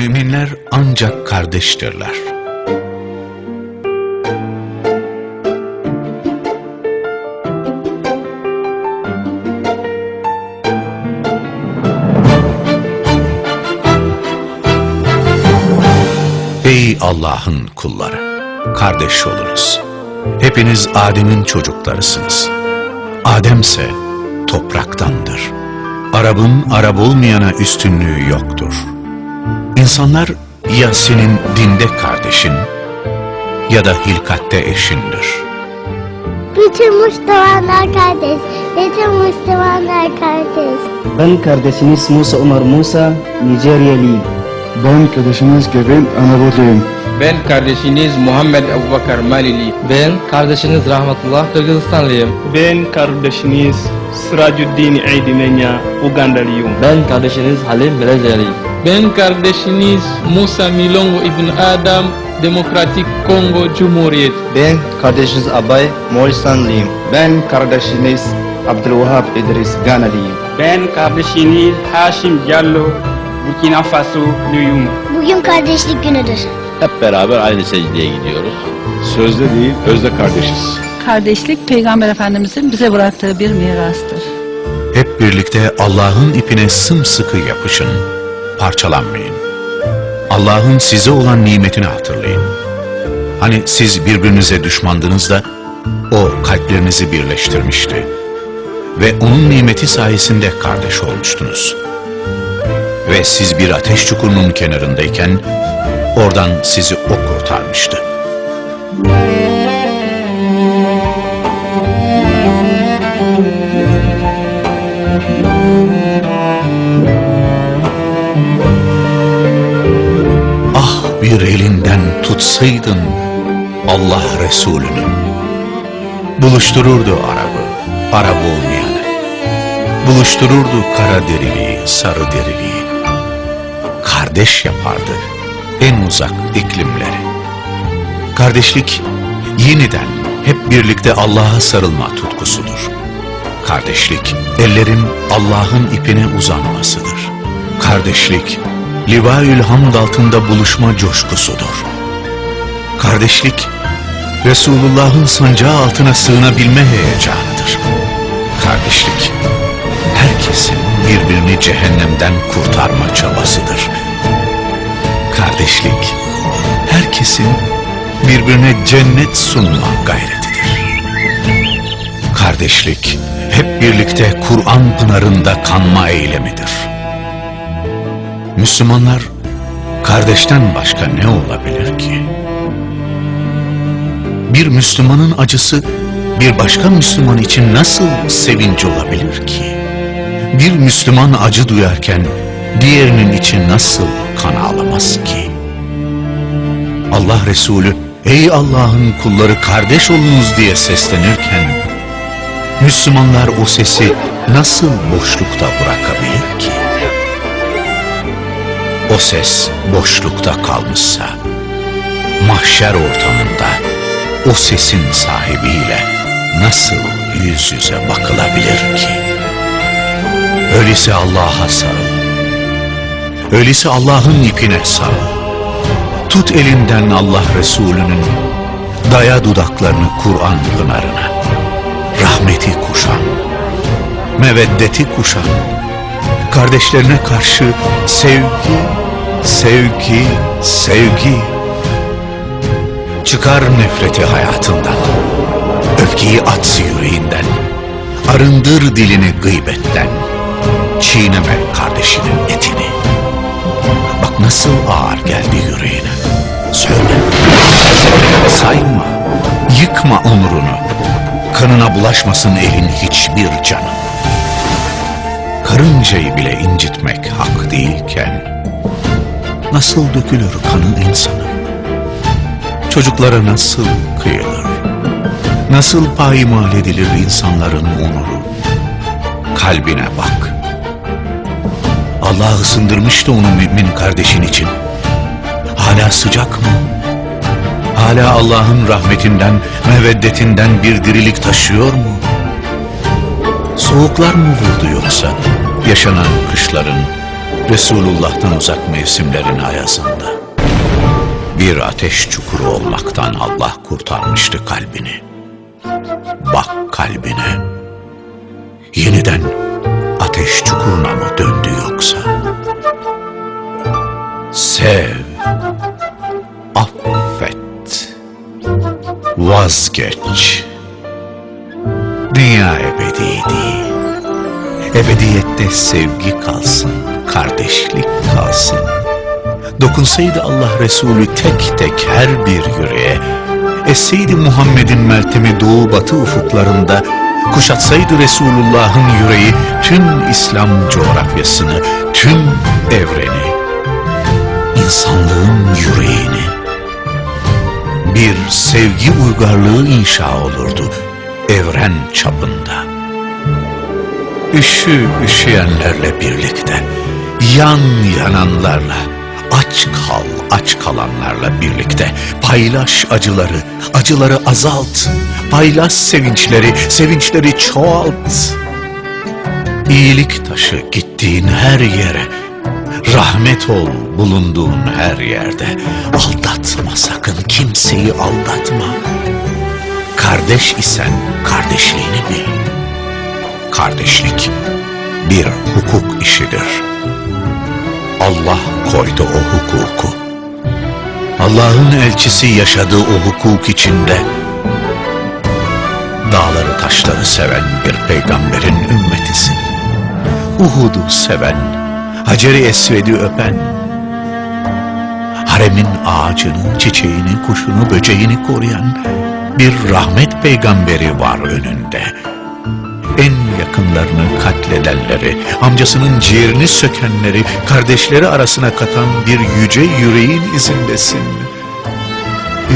Müminler ancak kardeştirler. Ey Allah'ın kulları! Kardeş olunuz. Hepiniz Adem'in çocuklarısınız. Ademse topraktandır. Arabın Arap olmayana üstünlüğü yoktur. İnsanlar ya senin dinde kardeşin ya da hilkatte eşindir. Bütün Müslümanlar kardeş. Bütün Müslümanlar kardeş. Ben kardeşiniz Musa Umar Musa, Nijeryalıyım. Ben kardeşiniz Kevin Anadolu'yum. Ben kardeşiniz Muhammed Abubakar Malili. Ben kardeşiniz Rahmetullah Kırgızistanlıyım. Ben kardeşiniz Sirajuddin Aydimenya, Ugandalıyım. Ben kardeşiniz Halim Brezyalıyım. Ben kardeşiniz Musa Milongo İbn Adam, Demokratik Kongo Cumhuriyet. Ben kardeşiniz Abay Moğolistanlıyım. Ben kardeşiniz Abdülvahap İdris Ganalıyım. Ben kardeşiniz Hashim Diallo, Burkina Faso'luyum. Bugün kardeşlik günüdür. Hep beraber aynı secdeye gidiyoruz. Sözde değil, özde kardeşiz. Kardeşlik Peygamber Efendimizin bize bıraktığı bir mirastır. Hep birlikte Allah'ın ipine sımsıkı yapışın, parçalanmayın. Allah'ın size olan nimetini hatırlayın. Hani siz birbirinize düşmandınız da o kalplerinizi birleştirmişti. Ve onun nimeti sayesinde kardeş olmuştunuz. Ve siz bir ateş çukurunun kenarındayken oradan sizi o kurtarmıştı. Bir elinden tutsaydın Allah Resulünü. Buluştururdu Arap'ı, Arap olmayanı. Buluştururdu kara deriliği, sarı deriliği. Kardeş yapardı en uzak iklimleri. Kardeşlik yeniden hep birlikte Allah'a sarılma tutkusudur. Kardeşlik, ellerin Allah'ın ipine uzanmasıdır. Kardeşlik, Livaül Hamd altında buluşma coşkusudur. Kardeşlik, Resulullah'ın sancağı altına sığınabilme heyecanıdır. Kardeşlik, herkesin birbirini cehennemden kurtarma çabasıdır. Kardeşlik, herkesin birbirine cennet sunma gayretidir. Kardeşlik, hep birlikte Kur'an pınarında kanma eylemidir. Müslümanlar, kardeşten başka ne olabilir ki? Bir Müslümanın acısı, bir başka Müslüman için nasıl sevinç olabilir ki? Bir Müslüman acı duyarken, diğerinin için nasıl kan ağlamaz ki? Allah Resulü, ey Allah'ın kulları kardeş olunuz diye seslenirken, Müslümanlar o sesi nasıl boşlukta bırakabilir ki? O ses boşlukta kalmışsa, mahşer ortamında o sesin sahibiyle nasıl yüz yüze bakılabilir ki? Öyleyse Allah'a sarıl. Öyleyse Allah'ın ipine sarıl. Tut elinden Allah Resulü'nün, daya dudaklarını Kur'an pınarına. Rahmeti kuşan, meveddeti kuşan, kardeşlerine karşı sevgi, sevgi, sevgi. Çıkar nefreti hayatından, öfkeyi at yüreğinden, arındır dilini gıybetten, çiğneme kardeşinin etini. Bak nasıl ağır geldi yüreğine. Söyle, sayma, yıkma onurunu, kanına bulaşmasın elin hiçbir canın. Karıncayı bile incitmek hak değilken, nasıl dökülür kanı insanın? Çocuklara nasıl kıyılır? Nasıl payimal edilir insanların onuru? Kalbine bak. Allah ısındırmıştı onu mümin kardeşin için. Hala sıcak mı? Hala Allah'ın rahmetinden, meveddetinden bir dirilik taşıyor mu? Soğuklar mı vurdu yoksa yaşanan kışların, Resulullah'tan uzak mevsimlerin ayazında. Bir ateş çukuru olmaktan Allah kurtarmıştı kalbini. Bak kalbine. Yeniden ateş çukuruna mı döndü yoksa? Sev, affet, vazgeç. Dünya ebedi değil. Ebediyette sevgi kalsın, kardeşlik kalsın. Dokunsaydı Allah Resulü tek tek her bir yüreğe, esseydi Muhammed'in meltemi doğu batı ufuklarında, kuşatsaydı Resulullah'ın yüreği tüm İslam coğrafyasını, tüm evreni, insanlığın yüreğini. Bir sevgi uygarlığı inşa olurdu evren çapında. Üşü üşüyenlerle birlikte, yan yananlarla, aç kal aç kalanlarla birlikte paylaş acıları, acıları azalt, paylaş sevinçleri, sevinçleri çoğalt. İyilik taşı gittiğin her yere, rahmet ol bulunduğun her yerde. Aldatma sakın kimseyi aldatma. Kardeş isen kardeşliğini bil. Kardeşlik bir hukuk işidir. Allah koydu o hukuku. Allah'ın elçisi yaşadığı o hukuk içinde dağları taşları seven bir peygamberin ümmetisin. Uhud'u seven, Hacer-i Esved'i öpen, haremin ağacını, çiçeğini, kuşunu, böceğini koruyan bir rahmet peygamberi var önünde. En yakınlarını katledenleri, amcasının ciğerini sökenleri, kardeşleri arasına katan bir yüce yüreğin izindesin.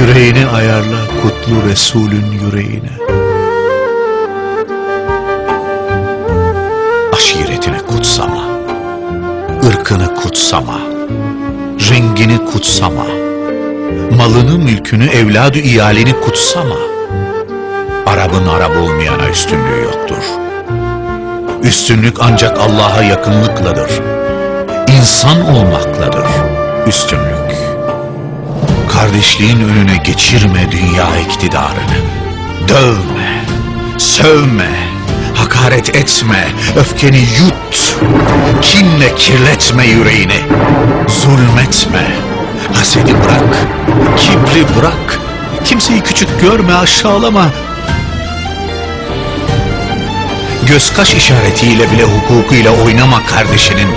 Yüreğini ayarla kutlu Resulün yüreğine. Aşiretini kutsama, ırkını kutsama, rengini kutsama, malını, mülkünü, evladı, iyalini kutsama. Arap'ın Arap olmayana üstünlüğü yoktur. Üstünlük ancak Allah'a yakınlıkladır. İnsan olmakladır üstünlük. Kardeşliğin önüne geçirme dünya iktidarını. Dövme, sövme, hakaret etme, öfkeni yut. Kinle kirletme yüreğini. Zulmetme, hasedi bırak, kibri bırak. Kimseyi küçük görme, aşağılama. Göz kaş işaretiyle bile hukukuyla oynama kardeşinin.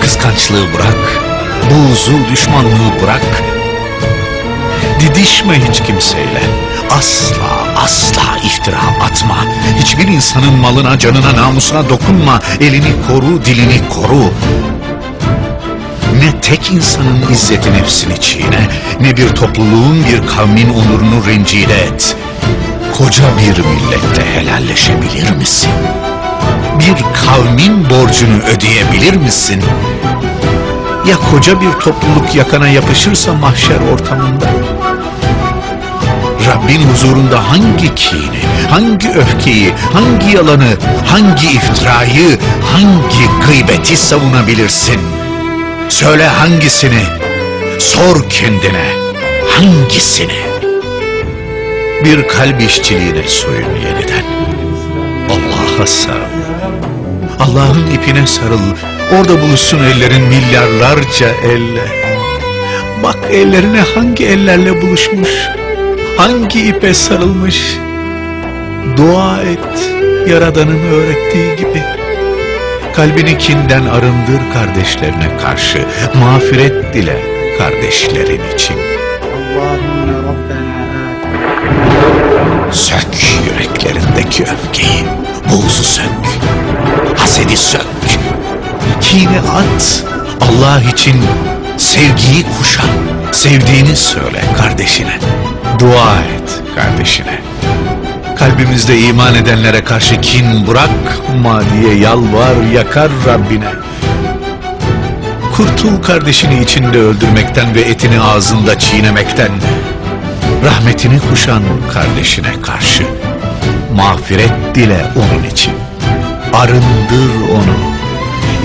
Kıskançlığı bırak, buğzu, düşmanlığı bırak. Didişme hiç kimseyle. Asla, asla iftira atma. Hiçbir insanın malına, canına, namusuna dokunma. Elini koru, dilini koru. Ne tek insanın izzeti nefsini çiğne, ne bir topluluğun, bir kavmin onurunu rencide et. Koca bir millette helalleşebilir misin? Bir kavmin borcunu ödeyebilir misin? Ya koca bir topluluk yakana yapışırsa mahşer ortamında? Rabbin huzurunda hangi kini, hangi öfkeyi, hangi yalanı, hangi iftirayı, hangi gıybeti savunabilirsin? Söyle hangisini? Sor kendine hangisini? Bir kalp işçiliğine soyun yeniden. Allah'a sarıl. Allah'ın ipine sarıl. Orada buluşsun ellerin milyarlarca elle. Bak ellerine hangi ellerle buluşmuş. Hangi ipe sarılmış. Dua et Yaradan'ın öğrettiği gibi. Kalbini kinden arındır kardeşlerine karşı. Mağfiret dile kardeşlerin için. Sök yüreklerindeki öfkeyi, buğzu sök, hasedi sök, kini at, Allah için sevgiyi kuşan, sevdiğini söyle kardeşine, dua et kardeşine. Kalbimizde iman edenlere karşı kin bırakma diye yalvar yakar Rabbine. Kurtul kardeşini içinde öldürmekten ve etini ağzında çiğnemekten. Rahmetini kuşan kardeşine karşı. Mağfiret dile onun için. Arındır onu.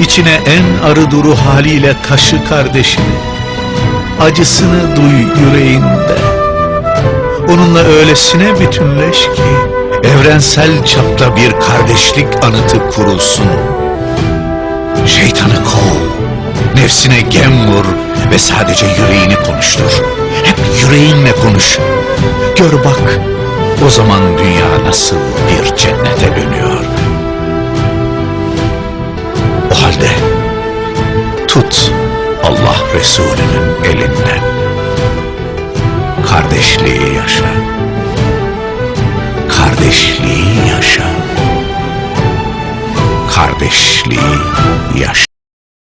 içine en arı duru haliyle taşı kardeşini. Acısını duy yüreğinde. Onunla öylesine bütünleş ki evrensel çapta bir kardeşlik anıtı kurulsun. Şeytanı kov, nefsine gem vur ve sadece yüreğini konuştur. Hep yüreğinle konuş. Gör bak, o zaman dünya nasıl bir cennete dönüyor. O halde tut Allah Resulü'nün elinden. Kardeşliği yaşa. Kardeşliği yaşa. Kardeşliği yaşa.